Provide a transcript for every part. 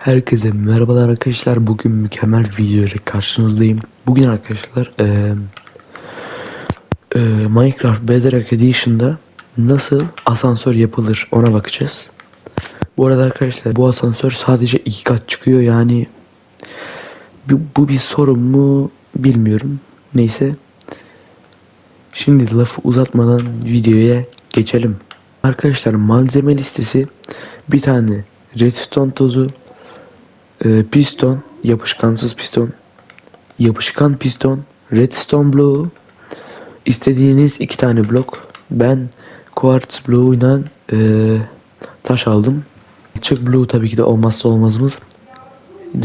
Herkese merhabalar arkadaşlar. Bugün mükemmel bir video ile karşınızdayım. Bugün arkadaşlar eee eee, Minecraft Bedrock Edition'da nasıl asansör yapılır ona bakacağız. Bu arada arkadaşlar bu asansör sadece iki kat çıkıyor yani bu, bu bir sorun mu bilmiyorum. Neyse. Şimdi lafı uzatmadan videoya geçelim. Arkadaşlar malzeme listesi bir tane redstone tozu, e, piston, yapışkansız piston, yapışkan piston, redstone bloğu, istediğiniz iki tane blok. Ben quartz bloğuyla e, taş aldım. Çık bloğu tabii ki de olmazsa olmazımız.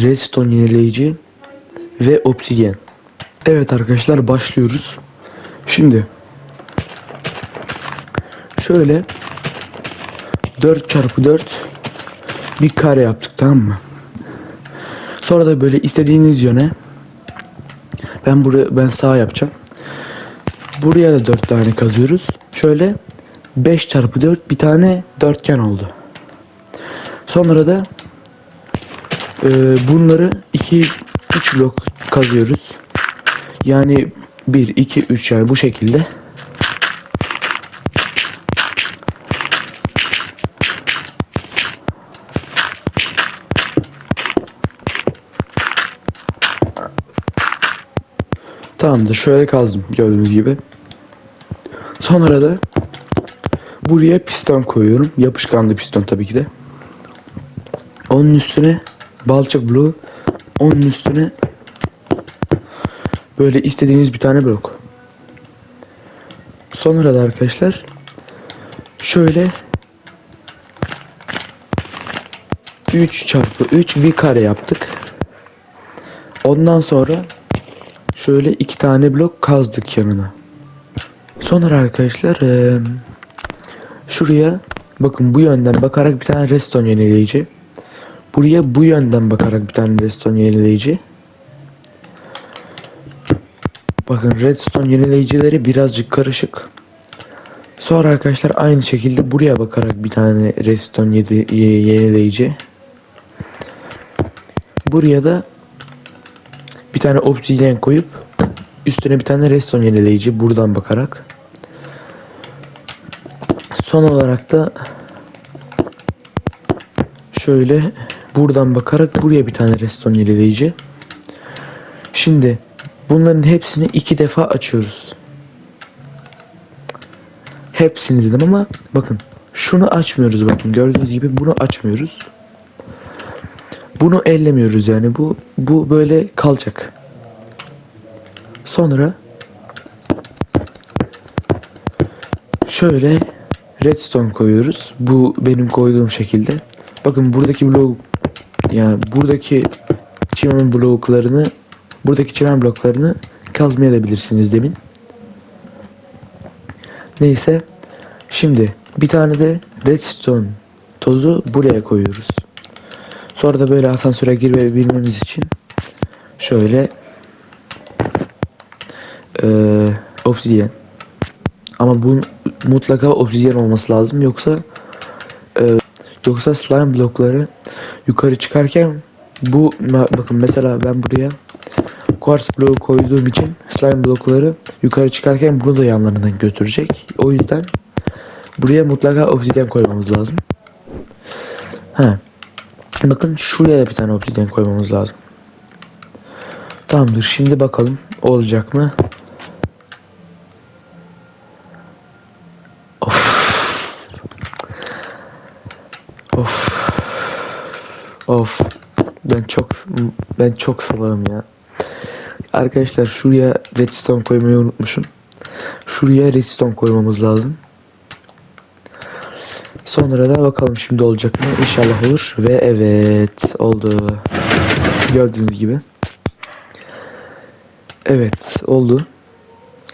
Redstone yenileyici ve obsidyen. Evet arkadaşlar başlıyoruz. Şimdi şöyle 4 çarpı 4 bir kare yaptık tamam mı? Sonra da böyle istediğiniz yöne ben buraya ben sağ yapacağım. Buraya da 4 tane kazıyoruz. Şöyle 5 çarpı 4 bir tane dörtgen oldu. Sonra da e, bunları 2 3 blok kazıyoruz. Yani 1 2 3 yani bu şekilde. Tamamdır. Şöyle kazdım gördüğünüz gibi. Sonra da buraya piston koyuyorum. Yapışkanlı piston tabii ki de. Onun üstüne balçık bloğu. Onun üstüne böyle istediğiniz bir tane blok. Sonra da arkadaşlar şöyle 3 çarpı 3 bir kare yaptık. Ondan sonra Şöyle iki tane blok kazdık yanına. Sonra arkadaşlar eee, şuraya bakın bu yönden bakarak bir tane redstone yenileyici. Buraya bu yönden bakarak bir tane redstone yenileyici. Bakın redstone yenileyicileri birazcık karışık. Sonra arkadaşlar aynı şekilde buraya bakarak bir tane redstone yedi- ye- yenileyici. Buraya da tane obsidian koyup üstüne bir tane redstone yenileyici buradan bakarak. Son olarak da şöyle buradan bakarak buraya bir tane redstone yenileyici. Şimdi bunların hepsini iki defa açıyoruz. Hepsini dedim ama bakın şunu açmıyoruz bakın gördüğünüz gibi bunu açmıyoruz. Bunu ellemiyoruz yani bu bu böyle kalacak. Sonra şöyle redstone koyuyoruz. Bu benim koyduğum şekilde. Bakın buradaki blok yani buradaki çimen bloklarını buradaki çimen bloklarını kazmayabilirsiniz demin. Neyse. Şimdi bir tane de redstone tozu buraya koyuyoruz. Sonra da böyle asansöre girebilmemiz için şöyle eee obsidyen ama bu mutlaka obsidyen olması lazım yoksa eee, yoksa slime blokları yukarı çıkarken bu bakın mesela ben buraya quartz bloğu koyduğum için slime blokları yukarı çıkarken bunu da yanlarından götürecek. O yüzden buraya mutlaka obsidyen koymamız lazım. Ha. Bakın şuraya da bir tane obsidyen koymamız lazım. Tamamdır. Şimdi bakalım olacak mı? Of. Ben çok ben çok salağım ya. Arkadaşlar şuraya redstone koymayı unutmuşum. Şuraya redstone koymamız lazım. Sonra da bakalım şimdi olacak mı? İnşallah olur. Ve evet oldu. Gördüğünüz gibi. Evet oldu.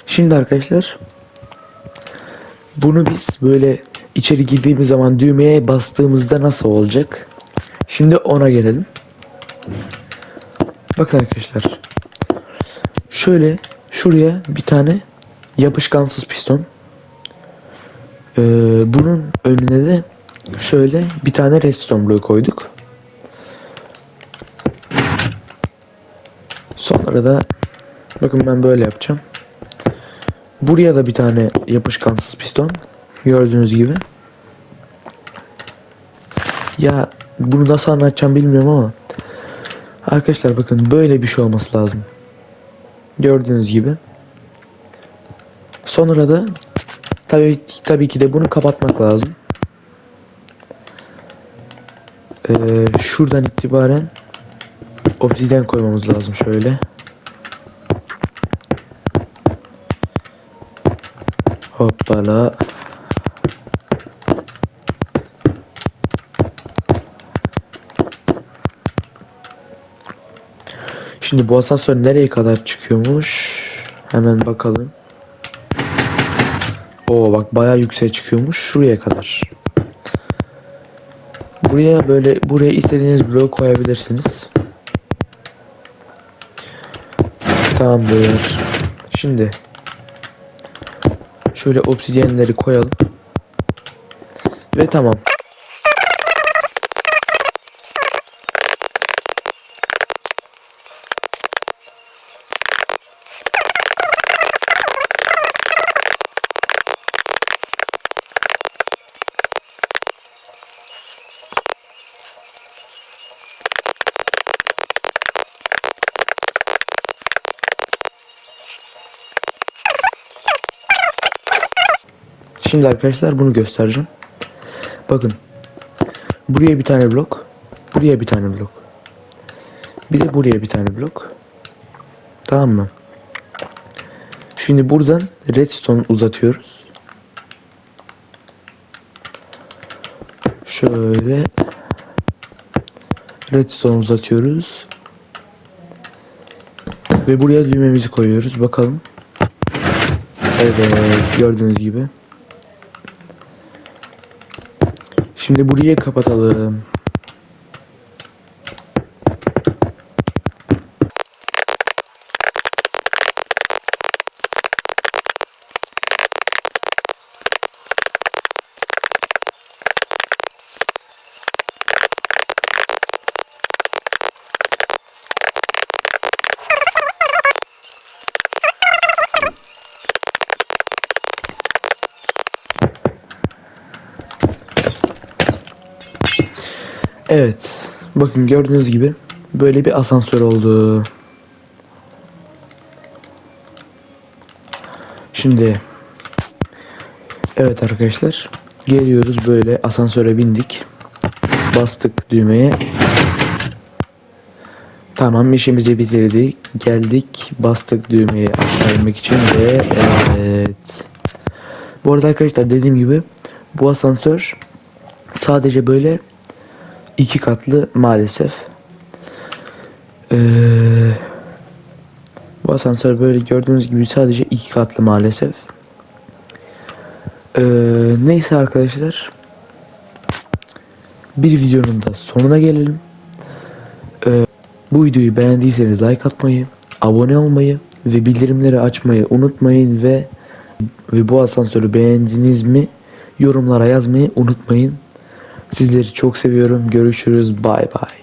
Şimdi arkadaşlar bunu biz böyle içeri girdiğimiz zaman düğmeye bastığımızda nasıl olacak? Şimdi ona gelelim. Bakın arkadaşlar. Şöyle şuraya bir tane yapışkansız piston. Ee, bunun önüne de şöyle bir tane redstone bloğu koyduk. Sonra da bakın ben böyle yapacağım. Buraya da bir tane yapışkansız piston. Gördüğünüz gibi. Ya bunu nasıl anlatacağım bilmiyorum ama Arkadaşlar bakın böyle bir şey olması lazım. Gördüğünüz gibi. Sonra da tabii tabii ki de bunu kapatmak lazım. Ee, şuradan itibaren obsidyen koymamız lazım şöyle. Hoppala. Şimdi bu asansör nereye kadar çıkıyormuş? Hemen bakalım. Oo bak bayağı yükseğe çıkıyormuş. Şuraya kadar. Buraya böyle buraya istediğiniz bloğu koyabilirsiniz. Tamamdır. Şimdi şöyle obsidyenleri koyalım. Ve tamam. Şimdi arkadaşlar bunu göstereceğim. Bakın. Buraya bir tane blok. Buraya bir tane blok. Bir de buraya bir tane blok. Tamam mı? Şimdi buradan redstone uzatıyoruz. Şöyle redstone uzatıyoruz. Ve buraya düğmemizi koyuyoruz. Bakalım. Evet gördüğünüz gibi. Şimdi burayı kapatalım. Evet. Bakın gördüğünüz gibi böyle bir asansör oldu. Şimdi Evet arkadaşlar geliyoruz böyle asansöre bindik. Bastık düğmeye. Tamam işimizi bitirdik. Geldik bastık düğmeye aşağı inmek için ve evet. Bu arada arkadaşlar dediğim gibi bu asansör sadece böyle iki katlı maalesef. Ee, bu asansör böyle gördüğünüz gibi sadece iki katlı maalesef. Ee, neyse arkadaşlar. Bir videonun da sonuna gelelim. Ee, bu videoyu beğendiyseniz like atmayı, abone olmayı ve bildirimleri açmayı unutmayın ve ve bu asansörü beğendiniz mi yorumlara yazmayı unutmayın. Sizleri çok seviyorum. Görüşürüz. Bay bay.